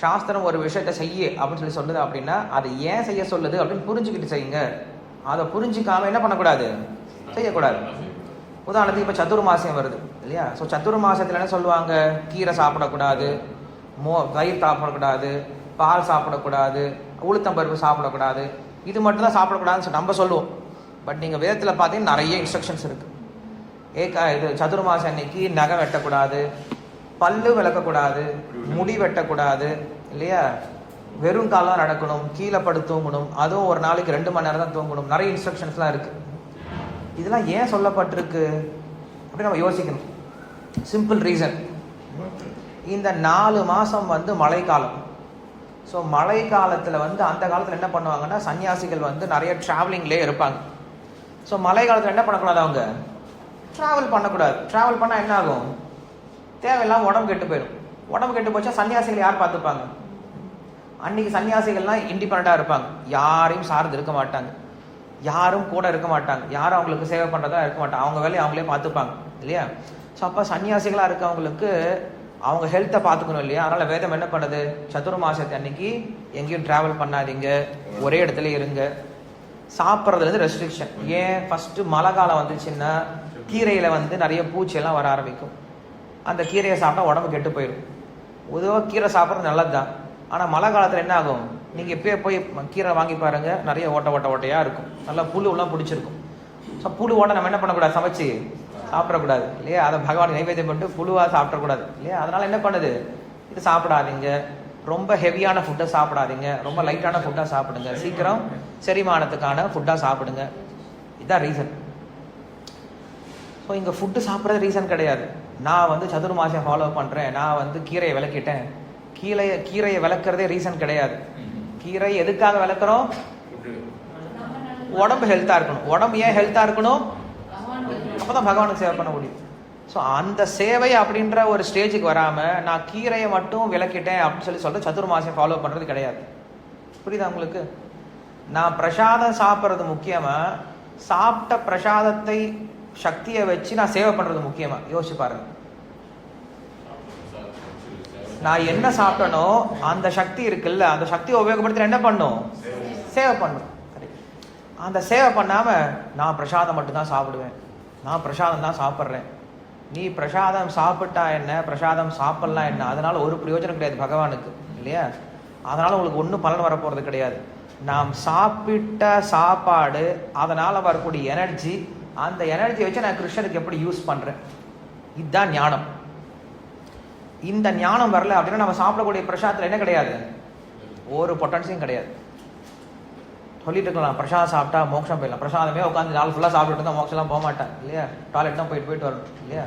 சாஸ்திரம் ஒரு விஷயத்தை செய்ய அப்படின்னு சொல்லி சொல்லுது அப்படின்னா அதை ஏன் செய்ய சொல்லுது அப்படின்னு புரிஞ்சுக்கிட்டு செய்யுங்க. அதை புரிஞ்சுக்காம என்ன பண்ணக்கூடாது? செய்யக்கூடாது. உதாரணத்துக்கு இப்போ சதுர்மாசியம் வருது இல்லையா? ஸோ சதுர்மாசத்தில் என்ன சொல்லுவாங்க? கீரை சாப்பிடக்கூடாது மோ தயிர் சாப்பிடக்கூடாது பால் சாப்பிடக்கூடாது உளுத்தம்பருப்பு சாப்பிடக்கூடாது. இது மட்டும் தான் சாப்பிடக்கூடாதுன்னு சொல்லி நம்ம சொல்லுவோம். பட் நீங்கள் வேதத்தில் பார்த்தீங்கன்னா நிறைய இன்ஸ்ட்ரக்ஷன்ஸ் இருக்குது ஏக்கா இது சதுர்மாசம் அன்னைக்கு நகை வெட்டக்கூடாது பல்லு விளக்கக்கூடாது முடி வெட்டக்கூடாது இல்லையா? வெறும் காலம் நடக்கணும் கீழே படுத்து தூங்கணும் அதுவும் ஒரு நாளைக்கு ரெண்டு மணி நேரம் தான் தூங்கணும். நிறைய இன்ஸ்ட்ரக்ஷன்ஸ்லாம் இருக்குது இதெல்லாம் ஏன் சொல்லப்பட்டிருக்கு? அப்படி நம்ம யோசிக்கணும். சிம்பிள் ரீசன் இந்த நாலு மாதம் வந்து மழைக்காலம். ஸோ மழை காலத்தில் வந்து அந்த காலத்தில் என்ன பண்ணுவாங்கன்னா சன்னியாசிகள் வந்து நிறைய ட்ராவலிங்லேயே இருப்பாங்க. ஸோ மழை காலத்தில் என்ன பண்ணக்கூடாது அவங்க? ட்ராவல் பண்ணக்கூடாது. ட்ராவல் பண்ணால் என்ன ஆகும்? தேவையில்லாமல் உடம்பு கெட்டு போயிடும். உடம்பு கெட்டு போச்சா சன்னியாசிகள் யார் பார்த்துப்பாங்க? அன்னைக்கு சன்னியாசிகள்லாம் இண்டிபெண்ட்டாக இருப்பாங்க. யாரையும் சார்ந்து இருக்க மாட்டாங்க. யாரும் கூட இருக்க மாட்டாங்க. யாரும் அவங்களுக்கு சேவை பண்ணுறதா இருக்க மாட்டாங்க. அவங்க வேலையை அவங்களே பார்த்துப்பாங்க. இல்லையா? ஸோ அப்போ சன்னியாசிகளாக இருக்கவங்களுக்கு அவங்க ஹெல்த்தை பார்த்துக்கணும் இல்லையா? அதனால் வேதம் என்ன பண்ணுது? சதுர்மாசத்து அன்னைக்கு எங்கேயும் ட்ராவல் பண்ணாதீங்க. ஒரே இடத்துல இருங்க. சாப்பிட்றதுலேருந்து ரெஸ்ட்ரிக்ஷன் ஏன்? ஃபஸ்ட்டு மழை காலம் வந்துச்சுன்னா கீரையில் வந்து நிறைய பூச்சியெல்லாம் வர ஆரம்பிக்கும். அந்த கீரையை சாப்பிட்டா உடம்பு கெட்டு போயிடும் பொதுவாக கீரை சாப்பிட்றது நல்லது தான் ஆனால் மழை காலத்தில் என்ன ஆகும்? நீங்கள் எப்பயே போய் கீரை வாங்கி பாருங்க நிறைய ஓட்ட ஓட்ட ஓட்டையாக இருக்கும். நல்லா புழுலாம் பிடிச்சிருக்கும். ஸோ புழு ஓட்ட நம்ம என்ன பண்ணக்கூடாது? சமைச்சு சாப்பிடக்கூடாது இல்லையா? அதை பகவான் நைவேத்தியம் பண்ணிட்டு புழுவாக சாப்பிடக்கூடாது இல்லையா? அதனால் என்ன பண்ணுது? இது சாப்பிடாதீங்க. ரொம்ப ஹெவியான ஃபுட்டை சாப்பிடாதீங்க. ரொம்ப லைட்டான ஃபுட்டாக சாப்பிடுங்க. சீக்கிரம் செரிமானத்துக்கான ஃபுட்டாக சாப்பிடுங்க. இதுதான் ரீசன் ஸோ இங்கே ஃபுட்டு சாப்பிட்றது ரீசன் கிடையாது. நான் வந்து சதுர்மாசம் ஃபாலோ பண்ணுறேன் நான் வந்து கீரையை விளக்கிட்டேன். கீரையை கீரையை விளக்குறதே ரீசன் கிடையாது. கீரை எதுக்காக விளக்குறோம்? உடம்பு ஹெல்த்தாக இருக்கணும். உடம்பு ஏன் ஹெல்த்தாக இருக்கணும்? அப்போ தான் பகவானுக்கு சேவை பண்ண முடியும். ஸோ அந்த சேவை அப்படின்ற ஒரு ஸ்டேஜுக்கு வராமல் நான் கீரையை மட்டும் விளக்கிட்டேன் அப்படின்னு சொல்லி சொல்லிட்டு சதுர்மாசம் ஃபாலோ பண்ணுறது கிடையாது. புரியுதா உங்களுக்கு? நான் பிரசாதம் சாப்பிட்றது முக்கியமாக சாப்பிட்ட பிரசாதத்தை சக்தியை வச்சு நான் சேவை பண்ணுறது முக்கியமாக யோசிச்சு பாருங்க. நான் என்ன சாப்பிட்டனோ அந்த சக்தி இருக்குல்ல அந்த சக்தியை உபயோகப்படுத்தி என்ன பண்ணும் சேவை பண்ணும் சரி. அந்த சேவை பண்ணாம நான் பிரசாதம் மட்டும்தான் சாப்பிடுவேன். நான் பிரசாதம் தான் சாப்பிட்றேன். நீ பிரசாதம் சாப்பிட்டா என்ன? பிரசாதம் சாப்பிடலாம் என்ன? அதனால ஒரு பிரயோஜனம் கிடையாது பகவானுக்கு இல்லையா? அதனால உங்களுக்கு ஒன்றும் பலன் வரப்போறது கிடையாது. நாம் சாப்பிட்ட சாப்பாடு அதனால வரக்கூடிய எனர்ஜி அந்த எனர்ஜியை வச்சு நான் கிருஷ்ணருக்கு எப்படி யூஸ் பண்ணுறேன் இதுதான் ஞானம். இந்த ஞானம் வரல அப்படின்னா நம்ம சாப்பிடக்கூடிய பிரசாதத்தில் என்ன கிடையாது? ஒரு பொட்டன்ஸையும் கிடையாது. சொல்லிட்டு இருக்கலாம் பிரசாதம் சாப்பிட்டா மோட்சம் போயிடலாம். பிரசாதமே உட்காந்து நாள் ஃபுல்லாக சாப்பிட்டுட்டு தான் மோட்சம்லாம் போக மாட்டேன். இல்லையா? டாய்லெட் தான் போயிட்டு போயிட்டு வரணும். இல்லையா?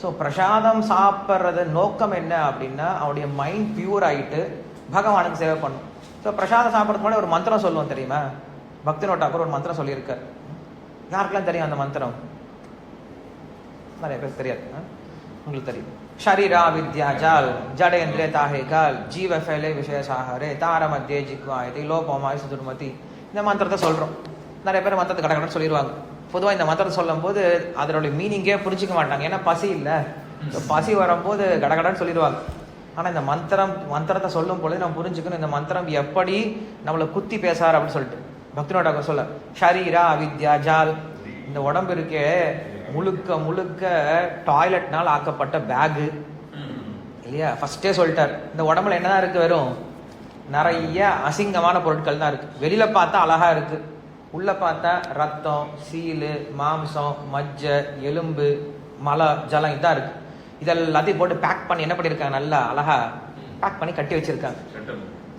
ஸோ பிரசாதம் சாப்பிட்றது நோக்கம் என்ன அப்படின்னா அவனுடைய மைண்ட் பியூர் ஆகிட்டு பகவானுக்கு சேவை பண்ணும். ஸோ பிரசாதம் சாப்பிட்றதுக்கு முன்னாடி ஒரு மந்திரம் சொல்லுவோம் தெரியுமா? பக்தி நோட்டாக்கூர் ஒரு மந்திரம் சொல்லியிருக்கார். யாருக்கெல்லாம் தெரியும் அந்த மந்திரம்? நிறைய பேர் தெரியாது உங்களுக்கு தெரியும். ஷரீரா வித்யா ஜால் ஜடேந்திரே தாஹே கால் ஜீவ ஃபேலே விசேஷாகரே தார மத்தியே ஜிக்வாயதி லோபமாய் சுதுர்மதி. இந்த மந்திரத்தை சொல்கிறோம் நிறைய பேர் மந்திரத்தை கடக்கடன்னு சொல்லிடுவாங்க பொதுவாக இந்த மந்திரத்தை சொல்லும் போது அதனுடைய மீனிங்கே புரிஞ்சிக்க மாட்டாங்க. ஏன்னா பசி இல்லை. பசி வரும்போது கடகடன்னு சொல்லிடுவாங்க ஆனால் இந்த மந்திரம் மந்திரத்தை சொல்லும் பொழுது நம்ம புரிஞ்சுக்கணும் இந்த மந்திரம் எப்படி நம்மளை குத்தி பேசார் அப்படின்னு சொல்லிட்டு. பக்தினோட சொல்ல ஷரீரா அவித்யா ஜால். இந்த உடம்பு இருக்கே முழுக்க முழுக்க டாய்லெட்னால் ஆக்கப்பட்ட பேகு. இல்லையா? ஃபர்ஸ்டே சொல்லிட்டார். இந்த உடம்புல என்னதான் இருக்கு வெறும்? நிறைய அசிங்கமான பொருட்கள் தான் இருக்கு. வெளியில பார்த்தா அழகா இருக்கு. உள்ள பார்த்தா ரத்தம் சீலு மாம்சம் மஜ்ஜை எலும்பு மலை ஜலம் இதான் இருக்கு. இதெல்லாத்தையும் போட்டு பேக் பண்ணி என்ன பண்ணியிருக்காங்க? நல்லா அழகா பேக் பண்ணி கட்டி வச்சிருக்காங்க.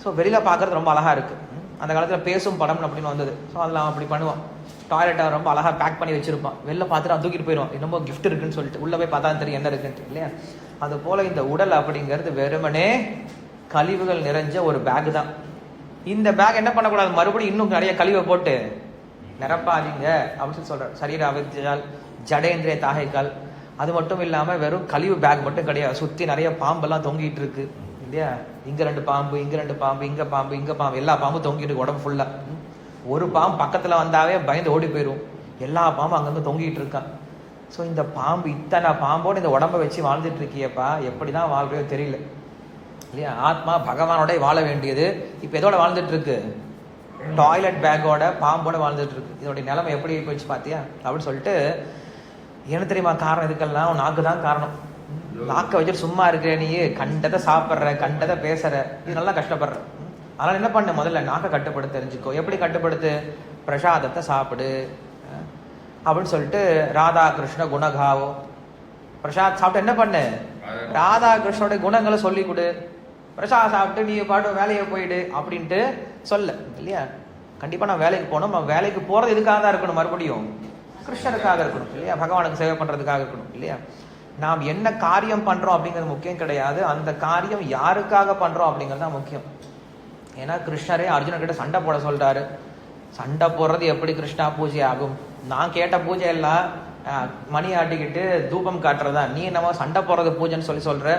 ஸோ வெளியில பார்க்கறது ரொம்ப அழகா இருக்கு. அந்த காலத்தில் பேசும் படம் அப்படின்னு வந்தது. ஸோ அதில் அவன் அப்படி பண்ணுவான். டாய்லெட்டை ரொம்ப அழகாக பேக் பண்ணி வச்சிருப்பான். வெளில பார்த்துட்டு அவன் தூக்கிட்டு போயிடுவான். என்னமோ கிஃப்ட் இருக்குன்னு சொல்லிட்டு. உள்ளே போய் பார்த்தா தெரியும் என்ன இருக்குன்ட்டு இல்லையா? அது போல் இந்த உடல் அப்படிங்கிறது வெறுமனே கழிவுகள் நிறைஞ்ச ஒரு பேக் தான். இந்த பேக் என்ன பண்ணக்கூடாது? மறுபடியும் இன்னும் நிறைய கழிவை போட்டு நிரப்பாதீங்க அப்படின்னு சொல்லி சொல்கிறார் சரீர அவதியால் ஜடேந்திரிய தாகைக்கால். அது மட்டும் இல்லாமல் வெறும் கழிவு பேக் மட்டும் கிடையாது. சுற்றி நிறைய பாம்பெல்லாம் தொங்கிட்டு இருக்கு இல்லையா? இங்க ரெண்டு பாம்பு இங்க ரெண்டு பாம்பு இங்க பாம்பு இங்க பாம்பு எல்லா பாம்பும் தொங்கிட்டு உடம்பு ஃபுல்லா ஒரு பாம்பு பக்கத்துல வந்தாவே பயந்து ஓடி போயிடும் எல்லா பாம்பும் அங்கங்க தொங்கிட்டு இருக்கான் ஸோ இந்த பாம்பு இத்தனை பாம்போடு இந்த உடம்ப வச்சு வாழ்ந்துட்டு இருக்கியப்பா எப்படிதான் வாழ்றையோ தெரியல. இல்லையா? ஆத்மா பகவானோட வாழ வேண்டியது. இப்போ எதோட வாழ்ந்துட்டு இருக்கு? டாய்லெட் பேக்கோட பாம்போட வாழ்ந்துட்டு இருக்கு. இதோடைய நிலைமை எப்படி போயிடுச்சு பார்த்தியா அப்படின்னு சொல்லிட்டு என்ன தெரியுமா காரணம் இதுக்கெல்லாம் உன் நாக்கு தான் காரணம். நாக்கை வச்சுட்டு சும்மா இருக்கிற நீ கண்டதை சாப்பிட்ற கண்டதை பேசுற. இது நல்லா கஷ்டப்படுற. அதனால என்ன பண்ணு முதல்ல? நாக்கை கட்டுப்படுத்த தெரிஞ்சுக்கோ. எப்படி கட்டுப்படுத்து? பிரசாதத்தை சாப்பிடு. அப்படின்னு சொல்லிட்டு ராதா கிருஷ்ண குணகாவோ. பிரசாத் சாப்பிட்டு என்ன பண்ணு? ராதா கிருஷ்ணோட குணங்களை சொல்லி கொடு. பிரசாத் சாப்பிட்டு நீ பாட்டு வேலையை போயிடு அப்படின்ட்டு சொல்ல. இல்லையா? கண்டிப்பா நான் வேலைக்கு போகணும். வேலைக்கு போறது எதுக்காக தான் இருக்கணும் மறுபடியும். கிருஷ்ணருக்காக இருக்கணும் இல்லையா? பகவானுக்கு சேவை பண்றதுக்காக இருக்கணும் இல்லையா? நாம் என்ன காரியம் பண்றோம் அப்படிங்கிறது முக்கியம் கிடையாது. அந்த காரியம் யாருக்காக பண்றோம் அப்படிங்கிறது தான் முக்கியம். ஏன்னா கிருஷ்ணரே அர்ஜுனன் கிட்ட சண்டை போட சொல்றாரு. சண்டை போடுறது எப்படி கிருஷ்ணா பூஜை ஆகும்? நான் கேட்ட பூஜை எல்லாம் மணி ஆட்டிக்கிட்டு தூபம் காட்டுறதா? நீ என்னமோ சண்டை போடுறது பூஜைன்னு சொல்லி சொல்ற.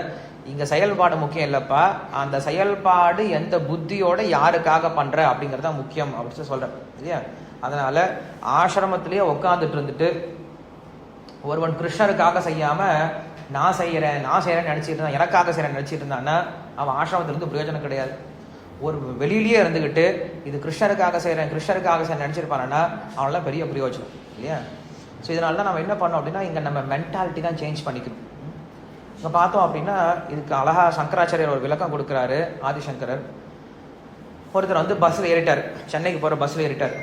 இங்க செயல்பாடு முக்கியம் இல்லப்பா. அந்த செயல்பாடு எந்த புத்தியோட யாருக்காக பண்ற அப்படிங்கிறது தான் முக்கியம் அப்படின்னு சொல்லி இல்லையா? அதனால ஆசிரமத்திலேயே உட்காந்துட்டு இருந்துட்டு ஒருவன் கிருஷ்ணருக்காக செய்யாம நான் செய்கிறேன் நான் செய்கிறேன்னு நினச்சிட்டு இருந்தான் எனக்காக செய்கிறேன்னு நினச்சிட்டு இருந்தான்னா அவன் ஆசிரமத்திலிருந்து பிரயோஜனம் கிடையாது. ஒரு வெளியிலேயே இருந்துக்கிட்டு இது கிருஷ்ணருக்காக செய்கிறேன் கிருஷ்ணருக்காக செய்ய நினச்சிருப்பானா அவனெல்லாம் பெரிய பிரயோஜனம் இல்லையா? ஸோ இதனால தான் நம்ம என்ன பண்ணோம் அப்படின்னா இங்கே நம்ம மென்டாலிட்டி தான் சேஞ்ச் பண்ணிக்கணும் இங்கே பார்த்தோம் அப்படின்னா இதுக்கு அழகா சங்கராச்சாரியர் ஒரு விளக்கம் கொடுக்குறாரு ஆதிசங்கரர். ஒருத்தர் வந்து பஸ்ஸில் ஏறிட்டார். சென்னைக்கு போகிற பஸ்ஸில் ஏறிட்டார்.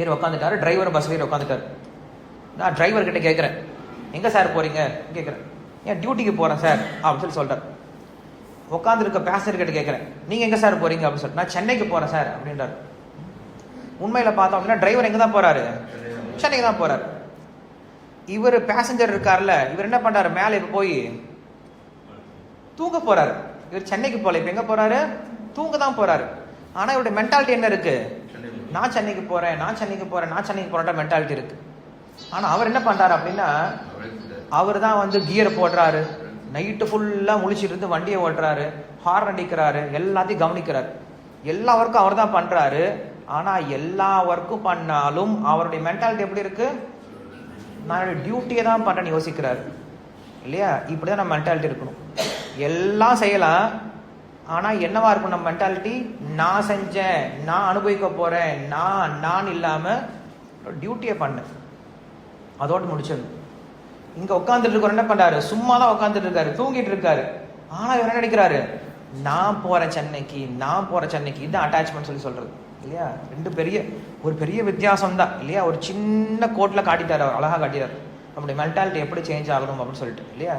ஏறி உட்காந்துட்டார் டிரைவர் பஸ்ஸில் ஏறி உட்காந்துட்டார் நான் டிரைவர் கிட்ட கேட்குறேன் எங்கே சார் போகிறீங்க கேட்குறேன் ஏன் டியூட்டிக்கு போகிறேன் சார் அப்படின்னு சொல்லி சொல்கிறேன் உட்காந்துருக்க பேசஞ்சர் கிட்ட கேட்குறேன் நீங்கள் எங்கே சார் போகிறீங்க அப்படின்னு சொல்லிட்டு நான் சென்னைக்கு போகிறேன் சார் அப்படின்றாரு. உண்மையில் பார்த்தோம் அப்படின்னா டிரைவர் எங்கே தான் போகிறாரு சென்னைக்கு தான் போகிறாரு இவர் பேசஞ்சர் இருக்கார்ல இவர் என்ன பண்றாரு? மேலே இப்போ போய் தூங்க போறாரு. இவர் சென்னைக்கு போகல இப்போ எங்க போறாரு? தூங்க தான் போறாரு. ஆனா இவருடைய மென்டாலிட்டி என்ன இருக்கு? நான் சென்னைக்கு போறேன் நான் சென்னைக்கு போறேன் நான் சென்னைக்கு போகிறேன் மென்டாலிட்டி இருக்கு. ஆனா அவர் என்ன பண்றாரு அப்படின்னா அவர் தான் வந்து கியர் போடுறாரு. நைட்டு ஃபுல்லா முழிச்சிட்டு இருந்து வண்டியை ஓட்டுறாரு. ஹார்ன் அடிக்கிறாரு. எல்லாத்தையும் கவனிக்கிறாரு. எல்லா ஒர்க்கும் அவர் தான் பண்றாரு. ஆனா எல்லா ஒர்க்கும் பண்ணாலும் அவருடைய மென்டாலிட்டி எப்படி இருக்கு? நான் டியூட்டியை தான் பண்றேன்னு யோசிக்கிறாரு. இல்லையா? இப்படிதான் நம்ம மென்டாலிட்டி இருக்கணும். எல்லாம் செய்யலாம். ஆனா என்னவா இருக்கும் நம்ம மென்டாலிட்டி நான் செஞ்சேன். நான் அனுபவிக்க போறேன். நான் நான் இல்லாம டியூட்டியை பண்ணேன் அதோடு முடிச்சிடணும். இங்க உட்காந்துட்டு இருக்கிற என்ன பண்றாரு? சும்மா தான் உட்காந்துட்டு இருக்காரு. தூங்கிட்டு இருக்காரு. ஆனா இவர் என்ன நினைக்கிறாரு? நான் போகிற சென்னைக்கு நான் போகிற சென்னைக்கு இதுதான் அட்டாச்மெண்ட் சொல்லி சொல்றது. இல்லையா? ரெண்டு பெரிய ஒரு பெரிய வித்தியாசம் தான் இல்லையா? ஒரு சின்ன கோட்ல காட்டிட்டாரு அவர். அழகா காட்டிட்டார். நம்முடைய மென்டாலிட்டி எப்படி சேஞ்ச் ஆகணும் அப்படின்னு சொல்லிட்டு. இல்லையா?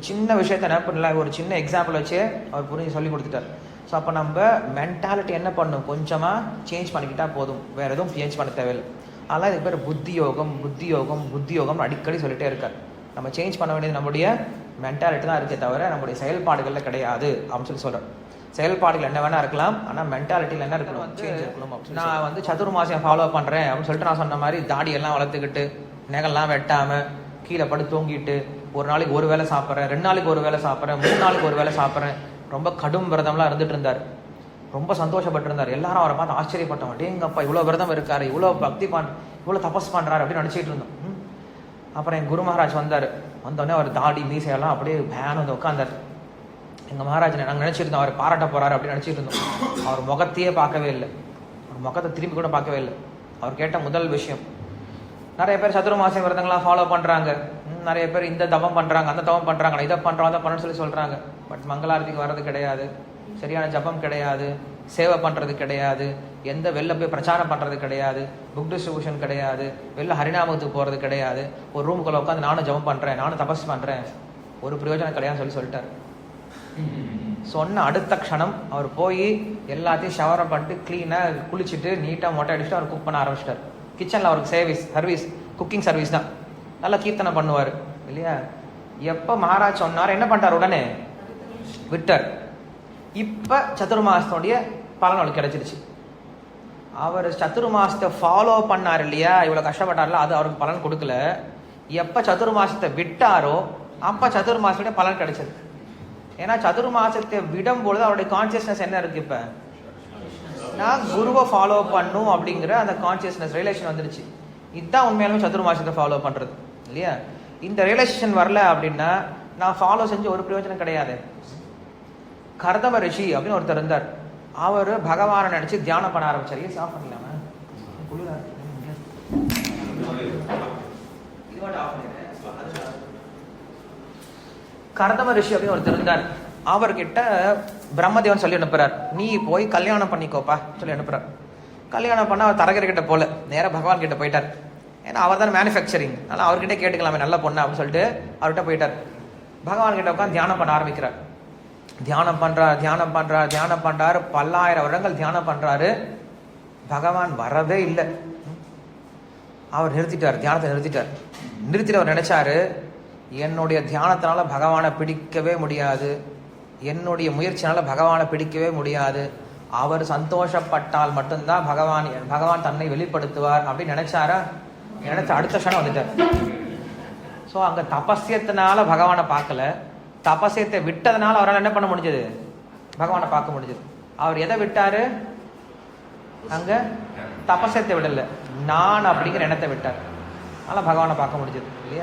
சின்ன விஷயத்த என்ன பண்ணல ஒரு சின்ன எக்ஸாம்பிள் வச்சு அவர் புரிஞ்சு சொல்லி கொடுத்துட்டார். ஸோ அப்போ நம்ம மென்டாலிட்டி என்ன பண்ணும்? கொஞ்சமாக சேஞ்ச் பண்ணிக்கிட்டா போதும். வேற எதுவும் சேஞ்ச் பண்ண தேவையில்லை. அதெல்லாம் இதுக்கு பேர் புத்தி யோகம் புத்தி யோகம் புத்தி யோகம் அடிக்கடி சொல்லிட்டே இருக்கார். நம்ம சேஞ்ச் பண்ண வேண்டியது நம்முடைய மென்டாலிட்டி தான் இருக்கே தவிர நம்முடைய செயல்பாடுகளில் கிடையாது அப்படின்னு சொல்லி சொல்கிறேன் செயல்பாடுகள் என்ன வேணா இருக்கலாம் ஆனால் மென்டாலிட்டியில் என்ன இருக்கணும்? சேஞ்ச் இருக்கணும் நான் வந்து சதுர்மாசியம் ஃபாலோ பண்ணுறேன் அப்படின்னு சொல்லிட்டு நான் சொன்ன மாதிரி தாடி எல்லாம் வளர்த்துக்கிட்டு நெகெல்லாம் வெட்டாம கீழே படுத்து தூங்கிட்டு ஒரு நாளைக்கு ஒரு வேளை சாப்பிட்றேன் ரெண்டு நாளைக்கு ஒரு வேளை சாப்பிட்றேன் மூணு நாளைக்கு ஒரு வேளை சாப்பிட்றேன். ரொம்ப கடும் விரதம்லாம் இருந்துட்டு இருந்தார். ரொம்ப சந்தோஷப்பட்டிருந்தார். எல்லாரும் அவரை பார்த்து ஆச்சரியப்பட்டோம். டேங்கப்பா இவ்வளோ விரதம் இருக்காரு இவ்வளோ பக்தி பண் இவ்வளோ தபஸ் பண்ணுறாரு அப்படின்னு நினச்சிட்டு இருந்தோம். அப்புறம் என் குரு மகாராஜ் வந்தார். வந்தோடனே அவர் தாடி மீசையெல்லாம் அப்படியே பேன் வந்து உட்காந்தார் எங்கள் மகாராஜ் நாங்கள் நினச்சிருந்தோம் அவர் பாராட்ட போகிறாரு அப்படின்னு நினச்சிட்டு இருந்தோம். அவர் முகத்தையே பார்க்கவே இல்லை. அவர் முகத்தை திரும்பி கூட பார்க்கவே இல்லை. அவர் கேட்ட முதல் விஷயம் நிறைய பேர் சதுர்மாச விரதங்கள்லாம் ஃபாலோ பண்ணுறாங்க நிறைய பேர் இந்த தவம் பண்ணுறாங்க அந்த தவம் பண்ணுறாங்க இதை பண்ணுறோம் அதை பண்ணணும்னு சொல்லி சொல்கிறாங்க பட் மங்களாரதிக்கு வர்றது கிடையாது. சரியான ஜபம் கிடையாது சேவை பண்ணுறது கிடையாது எந்த வெளில போய் பிரச்சாரம் பண்ணுறது கிடையாது புக் டிஸ்ட்ரிபியூஷன் கிடையாது வெளில ஹரிநாமத்துக்கு போகிறது கிடையாது. ஒரு ரூமுக்குள்ள உட்காந்து நானும் ஜபம் பண்ணுறேன் நானும் தபஸ் பண்ணுறேன் ஒரு பிரயோஜனம் கிடையாதுன்னு சொல்லி சொல்லிட்டார். சொன்ன அடுத்த க்ஷணம் அவர் போய் எல்லாத்தையும் ஷவரம் பண்ணிட்டு க்ளீனாக குளிச்சுட்டு நீட்டாக மொட்டை அடிச்சுட்டு அவர் குக் பண்ண ஆரம்பிச்சிட்டார். கிச்சனில் அவருக்கு சர்வீஸ் சர்வீஸ் குக்கிங் சர்வீஸ் தான். நல்லா கீர்த்தனை பண்ணுவார் இல்லையா? எப்போ மகாராஜ் சொன்னார் என்ன பண்ணிட்டார் உடனே? விட்டார். இப்போ சதுர்மாசத்தோடைய பலன் அவளுக்கு கிடைச்சிருச்சு. அவர் சதுர்மாசத்தை ஃபாலோ பண்ணார் இல்லையா? இவ்வளோ கஷ்டப்பட்டார்ல அது அவருக்கு பலன் கொடுக்கல. எப்போ சதுர்மாசத்தை விட்டாரோ அப்போ சதுர்மாசத்துடைய பலன் கிடைச்சது. ஏன்னா சதுர்மாசத்தை விடும் பொழுது அவருடைய கான்சியஸ்னஸ் என்ன இருக்கு இப்போ? நான் குருவை ஃபாலோ பண்ணும் அப்படிங்கிற அந்த கான்சியஸ்னஸ் ரியலேஷன் வந்துருச்சு. இதுதான் உண்மையாலுமே சதுர்மாசத்தை ஃபாலோ பண்ணுறது இல்லையா? இந்த ரியலேஷன் வரல அப்படின்னா நான் ஃபாலோ செஞ்சு ஒரு பிரயோஜனம் கிடையாது. கர்தம ரிஷி அப்படின்னு ஒருத்தர் இருந்தார். அவர் பகவானை நினச்சி தியானம் பண்ண ஆரம்பிச்சார். ஏன் சாஃப் பண்ணலாமா கர்தம ரிஷி அப்படின்னு ஒருத்தர் இருந்தார். அவர்கிட்ட பிரம்மதேவன் சொல்லி அனுப்புறார். நீ போய் கல்யாணம் பண்ணிக்கோப்பா சொல்லி அனுப்புறார். கல்யாணம் பண்ண அவர் தரகர் கிட்ட போல. நேராக பகவான் கிட்ட போயிட்டார். ஏன்னா அவர் தான் மேனுஃபேக்சரிங் அதனால் அவர்கிட்ட கேட்டுக்கலாமே நல்ல பொண்ணு அப்படின்னு சொல்லிட்டு அவர்கிட்ட போயிட்டார். பகவான் கிட்ட உட்காந்து தியானம் பண்ண ஆரம்பிக்கிறார். தியானம் பண்ணுறார் தியானம் பண்ணுறார் தியானம் பண்ணுறாரு பல்லாயிரம் வருடங்கள் தியானம் பண்ணுறாரு பகவான் வரவே இல்லை. அவர் நிறுத்திட்டார் தியானத்தை நிறுத்திட்டார். நிறுத்திட்டு அவர் நினைச்சாரு என்னுடைய தியானத்தினால பகவானை பிடிக்கவே முடியாது. என்னுடைய முயற்சினால பகவானை பிடிக்கவே முடியாது. அவர் சந்தோஷப்பட்டால் மட்டும்தான் பகவான் பகவான் தன்னை வெளிப்படுத்துவார் அப்படின்னு நினைச்சாரா? நினைச்ச அடுத்த க்ஷணம் வந்துட்டார். ஸோ அங்கே தபஸ்யத்தினால பகவானை பார்க்கல. தபஸ்யத்தை விட்டதுனால அவரால் என்ன பண்ண முடிஞ்சது? பகவானை பார்க்க முடிஞ்சது. அவர் எதை விட்டாரு? அங்க தபசத்தை விடல. நான் அப்படிங்கிற எண்ணத்தை விட்டார். அதனால பகவானை பார்க்க முடிஞ்சது. இல்லையா?